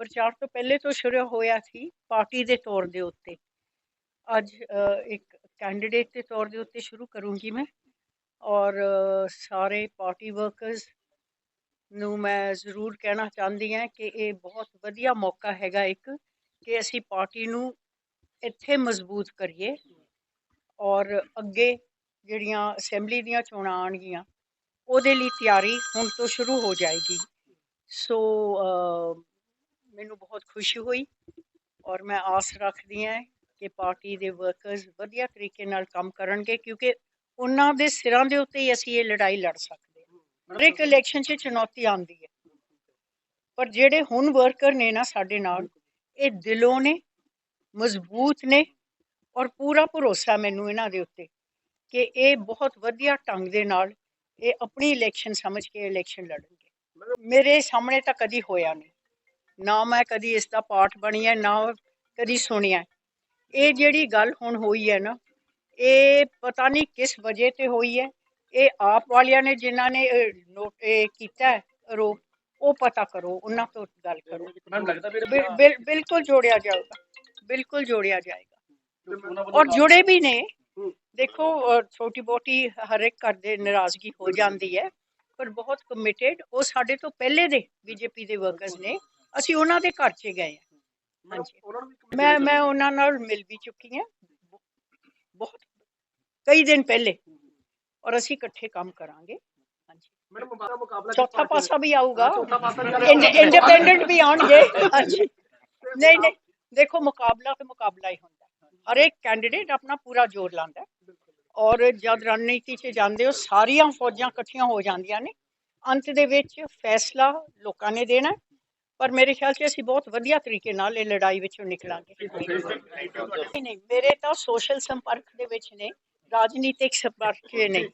ਪ੍ਰਚਾਰ ਤੋਂ ਪਹਿਲੇ ਤੋਂ ਸ਼ੁਰੂ ਹੋਇਆ ਸੀ ਪਾਰਟੀ ਦੇ ਤੌਰ ਦੇ ਉੱਤੇ। ਅੱਜ ਇੱਕ ਕੈਂਡੀਡੇਟ ਦੇ ਤੌਰ ਦੇ ਉੱਤੇ ਸ਼ੁਰੂ ਕਰੂੰਗੀ ਮੈਂ ਔਰ ਸਾਰੇ ਪਾਰਟੀ ਵਰਕਰਸ ਨੂੰ ਮੈਂ ਜ਼ਰੂਰ ਕਹਿਣਾ ਚਾਹੁੰਦੀ ਹਾਂ ਕਿ ਇਹ ਬਹੁਤ ਵਧੀਆ ਮੌਕਾ ਹੈਗਾ ਇੱਕ ਕਿ ਅਸੀਂ ਪਾਰਟੀ ਨੂੰ ਇੱਥੇ ਮਜ਼ਬੂਤ ਕਰੀਏ ਔਰ ਅੱਗੇ ਜਿਹੜੀਆਂ ਅਸੈਂਬਲੀ ਦੀਆਂ ਚੋਣਾਂ ਆਉਣਗੀਆਂ, ਉਹਦੇ ਲਈ ਤਿਆਰੀ ਹੁਣ ਤੋਂ ਸ਼ੁਰੂ ਹੋ ਜਾਏਗੀ। ਸੋ ਮੈਨੂੰ ਬਹੁਤ ਖੁਸ਼ੀ ਹੋਈ ਔਰ ਮੈਂ ਆਸ ਰੱਖਦੀ ਹਾਂ ਕਿ ਪਾਰਟੀ ਦੇ ਵਰਕਰਸ ਵਧੀਆ ਤਰੀਕੇ ਨਾਲ ਕੰਮ ਕਰਨਗੇ ਕਿਉਂਕਿ ਉਹਨਾਂ ਦੇ ਸਿਰਾਂ ਦੇ ਉੱਤੇ ਹੀ ਅਸੀਂ ਇਹ ਲੜਾਈ ਲੜ ਸਕਦੇ ਹਾਂ। ਹਰ ਇੱਕ ਇਲੈਕਸ਼ਨ 'ਚ ਚੁਣੌਤੀ ਆਉਂਦੀ ਹੈ। ਪਰ ਜਿਹੜੇ ਹੁਣ ਵਰਕਰ ਨੇ ਨਾ ਸਾਡੇ ਨਾਲ, ਇਹ ਦਿਲੋਂ ਨੇ, ਮਜ਼ਬੂਤ ਨੇ ਔਰ ਪੂਰਾ ਭਰੋਸਾ ਮੈਨੂੰ ਇਹਨਾਂ ਦੇ ਉੱਤੇ ਕਿ ਇਹ ਬਹੁਤ ਵਧੀਆ ਢੰਗ ਦੇ ਨਾਲ ਇਹ ਆਪਣੀ ਇਲੈਕਸ਼ਨ ਸਮਝ ਕੇ ਇਲੈਕਸ਼ਨ ਲੜਨਗੇ। ਮੇਰੇ ਸਾਹਮਣੇ ਤਾਂ ਕਦੀ ਹੋਇਆ ਨਹੀਂ। ਨਾ ਮੈਂ ਕਦੀ ਇਸ ਦਾ ਪਾਰਟ ਬਣੀ ਹੈ ਨਾ ਕਦੀ ਸੁਣਿਆ ਇਹ ਜਿਹੜੀ ਗੱਲ ਹੁਣ ਹੋਈ ਹੈ ਨਾ ਇਹ ਪਤਾ ਨਹੀਂ ਕਿਸ ਵਜ੍ਹਾ ਤੇ ਹੋਈ ਹੈ ਇਹ ਆਪ ਵਾਲਿਆਂ ਨੇ ਜਿਨ੍ਹਾਂ ਨੇ ਨੋਟ ਕੀਤਾ ਆਰੋਪ ਉਹ ਪਤਾ ਕਰੋ ਉਹਨਾਂ ਤੋਂ ਗੱਲ ਕਰੋ। ਬਿਲਕੁਲ ਜੋੜਿਆ ਜਾਊਗਾ ਬਿਲਕੁਲ ਜੋੜਿਆ ਜਾਏਗਾ। ਔਰ ਜੁੜੇ ਵੀ ਨੇ। ਦੇਖੋ ਛੋਟੀ ਬੋਟੀ ਹਰ ਇੱਕ ਘਰ ਦੇ ਨਾਰਾਜ਼ਗੀ ਹੋ ਜਾਂਦੀ ਹੈ ਪਰ ਬਹੁਤ ਕਮਿਟਿਡ ਉਹ ਸਾਡੇ ਤੋਂ ਪਹਿਲੇ ਦੇ ਬੀਜੇਪੀ ਦੇ ਵਰਕਰਸ ਨੇ। ਅਸੀਂ ਉਹਨਾਂ ਦੇ ਘਰ 'ਚ ਗਏ ਹਾਂ। ਹਾਂਜੀ। ਮੈਂ ਮੈਂ ਉਹਨਾਂ ਨਾਲ ਮਿਲ ਵੀ ਚੁੱਕੀ ਹਾਂ। ਬਹੁਤ ਕਈ ਦਿਨ ਪਹਿਲੇ। ਔਰ ਅਸੀਂ ਇਕੱਠੇ ਕੰਮ ਕਰਾਂਗੇ। ਹਾਂਜੀ। ਮੈਡਮ ਮੁਕਾਬਲਾ ਮੁਕਾਬਲਾ ਚੌਥਾ ਪਾਸਾ ਵੀ ਆਊਗਾ। ਇੰਡੀਪੈਂਡੈਂਟ ਵੀ ਆਉਣਗੇ। ਹਾਂਜੀ। ਨਹੀਂ ਨਹੀਂ। ਦੇਖੋ ਮੁਕਾਬਲਾ ਤੇ ਮੁਕਾਬਲਾ ਹੀ ਹੁੰਦਾ। ਹਰ ਇੱਕ ਕੈਂਡੀਡੇਟ ਆਪਣਾ ਪੂਰਾ ਜ਼ੋਰ ਲਾਉਂਦਾ। ਔਰ ਜਦ ਰਣਨੀਤੀ 'ਚ ਜਾਂਦੇ ਹੋ ਸਾਰੀਆਂ ਫੌਜਾਂ ਇਕੱਠੀਆਂ ਹੋ ਜਾਂਦੀਆਂ ਨੇ। ਅੰਤ ਦੇ ਵਿੱਚ ਫੈਸਲਾ ਲੋਕਾਂ ਨੇ ਦੇਣਾ। ਪਰ ਮੇਰੇ ਖਿਆਲ 'ਚ ਅਸੀਂ ਬਹੁਤ ਵਧੀਆ ਤਰੀਕੇ ਨਾਲ ਇਹ ਲੜਾਈ ਵਿੱਚੋਂ ਨਿਕਲਾਂਗੇ। ਨਹੀਂ ਨਹੀਂ ਮੇਰੇ ਤਾਂ ਸੋਸ਼ਲ ਸੰਪਰਕ ਦੇ ਵਿੱਚ ਨੇ ਰਾਜਨੀਤਿਕ ਸੰਪਰਕ 'ਚ ਨਹੀਂ